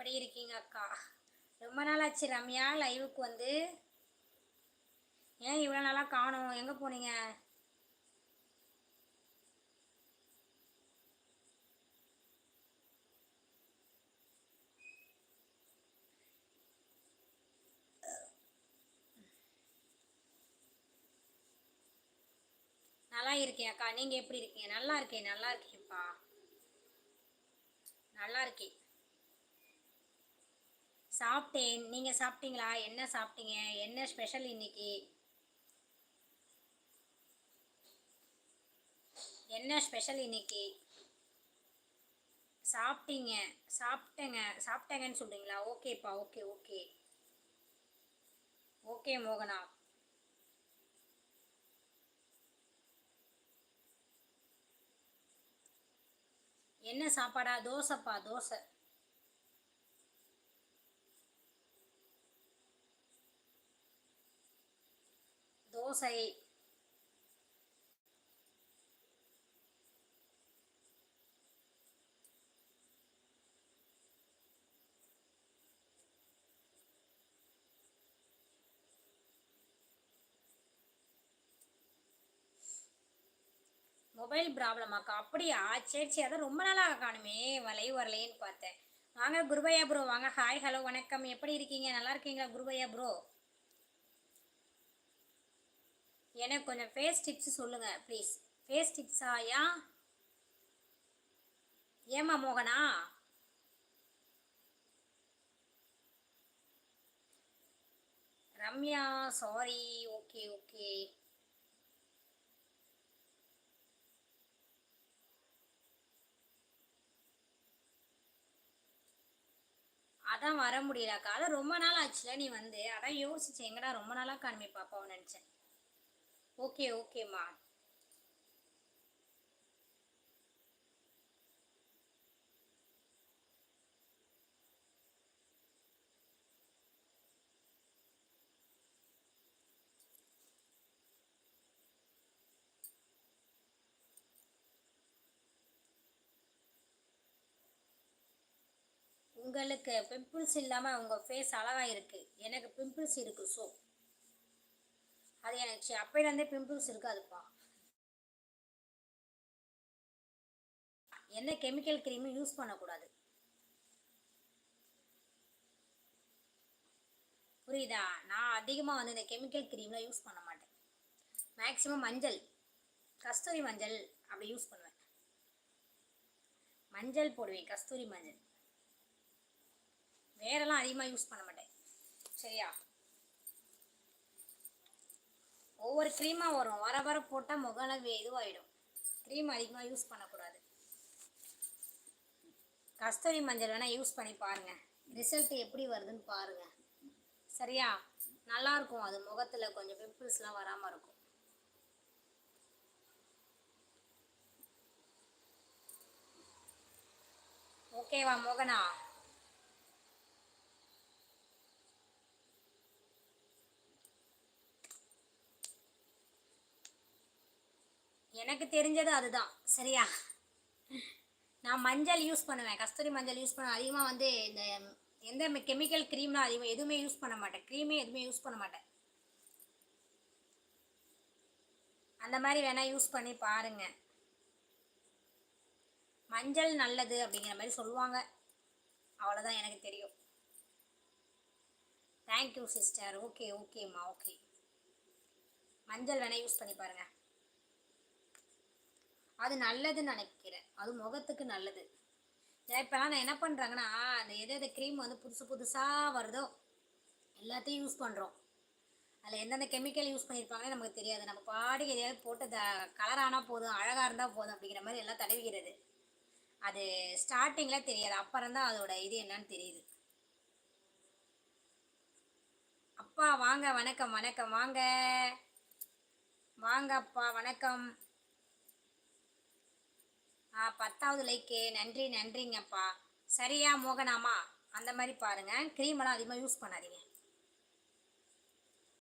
எப்படி இருக்கீங்க அக்கா? ரொம்ப நாள் ஆச்சு ரம்யா லைவுக்கு வந்து. ஏன் இவ்வளோ நாளாக காணும்? எங்கே போனீங்க? நல்லா இருக்கேன் அக்கா. நீங்கள் எப்படி இருக்கீங்க? நல்லா இருக்கேன். நல்லா இருக்கேன்ப்பா. நல்லா இருக்கேன். சாப்பிட்டேன். நீங்கள் சாப்பிட்டீங்களா? என்ன சாப்பிட்டீங்க? என்ன ஸ்பெஷல் இன்னைக்கு? என்ன ஸ்பெஷல் இன்னைக்கு? சாப்பிட்டீங்க. சாப்பிட்டேங்க. சாப்பிட்டேங்கன்னு சொல்கிறீங்களா ஓகேப்பா ஓகே ஓகே ஓகே மோகனா. என்ன சாப்பாடா? தோசைப்பா தோசை. தோசை மொபைல் ப்ராப்ளமாக்கா அப்படியா? சரி சரி. அதான் ரொம்ப நாளாக காணுமே. லைவ் வரலையேன்னு பார்த்தேன். வாங்க குருபையா ப்ரோ. வாங்க. Hi hello. வணக்கம். எப்படி இருக்கீங்க? நல்லா இருக்கீங்களா குருபையா ப்ரோ? எனக்கு கொஞ்சம் ஃபேஸ் டிப்ஸ் சொல்லுங்கள் ப்ளீஸ் ஃபேஸ் டிப்ஸாயா ஏமா மோகனா? ரம்யா சாரி ஓகே ஓகே அதான் வர முடியலக்கா அதான் ரொம்ப நாள் ஆச்சுல நீ வந்து. அதான் யோசிச்சேன் எங்கடா ரொம்ப நாளாக காணுமே பாப்பாவும் நினச்சேன். ஓகே ஓகேம்மா உங்களுக்கு பிம்பிள்ஸ் இல்லாமல் உங்கள் ஃபேஸ் அழகாக இருக்குது எனக்கு பிம்பிள்ஸ் இருக்குது ஸோ அது எனக்கு அப்பையிலேருந்தே பிம்பிள்ஸ் இருக்காதுப்பா. எந்த கெமிக்கல் க்ரீமும் யூஸ் பண்ணக்கூடாது. புரியுதா? நான் அதிகமாக வந்து இந்த கெமிக்கல் க்ரீம்லாம் யூஸ் பண்ண மாட்டேன். மேக்ஸிமம் மஞ்சள். கஸ்தூரி மஞ்சள் அப்படி யூஸ் பண்ணுவேன். மஞ்சள் போடுவேன் கஸ்தூரி மஞ்சள். வேறெல்லாம் அதிகமாக யூஸ் பண்ண மாட்டேன். சரியா? ஒவ்வொரு க்ரீமாக வரும். வர வர போட்டால் முகம் இதுவாகிடும் க்ரீம் அதிகமாக யூஸ் பண்ணக்கூடாது. கஸ்தூரி மஞ்சள் வேணால் யூஸ் பண்ணி பாருங்கள் ரிசல்ட் எப்படி வருதுன்னு பாருங்கள் சரியா? நல்லாயிருக்கும் அது முகத்தில் கொஞ்சம் பிம்பிள்ஸ்லாம் வராமல் இருக்கும். ஓகேவா மோகனா? எனக்கு தெரிஞ்சது அதுதான். சரியா? நான் மஞ்சள் யூஸ் பண்ணுவேன். கஸ்தூரி மஞ்சள் யூஸ் பண்ண அதிகமாக வந்து இந்த எந்த கெமிக்கல் க்ரீம்லாம் அதிகமாக எதுவுமே யூஸ் பண்ண மாட்டேன். க்ரீமே எதுவுமே யூஸ் பண்ண மாட்டேன். அந்த மாதிரி வேணால் யூஸ் பண்ணி பாருங்கள் மஞ்சள் நல்லது அப்படிங்கிற மாதிரி சொல்லுவாங்க. அவ்வளோதான் எனக்கு தெரியும். தேங்க்யூ சிஸ்டர் ஓகே ஓகேம்மா ஓகே மஞ்சள் வேணால் யூஸ் பண்ணி பாருங்கள் அது நல்லதுன்னு நினைக்கிறேன். அது முகத்துக்கு நல்லது. இப்போலாம் நான் என்ன பண்ணுறாங்கன்னா அந்த எது எது க்ரீம் வந்து புதுசு புதுசாக வருதோ எல்லாத்தையும் யூஸ் பண்ணுறோம் அதில் எந்தெந்த கெமிக்கல் யூஸ் பண்ணியிருப்பாங்கன்னு நமக்கு தெரியாது. நம்ம பாடிக்கு எதையாவது போட்டு த கலர் ஆனால் போதும் அழகாக இருந்தால் போதும் அப்படிங்கிற மாதிரி எல்லாம் தடவிக்கிறது அது ஸ்டார்டிங்கில் தெரியாது. அப்புறம் தான் அதோட இது என்னன்னு தெரியுது. அப்பா வாங்க வணக்கம் வணக்கம் வாங்க. வாங்க அப்பா வணக்கம். பத்தாவது லைக்கு நன்றி நன்றிங்கப்பா. சரியா மோகனாமா? அந்த மாதிரி பாருங்கள் க்ரீமெல்லாம் அதிகமாக யூஸ் பண்ணாதீங்க.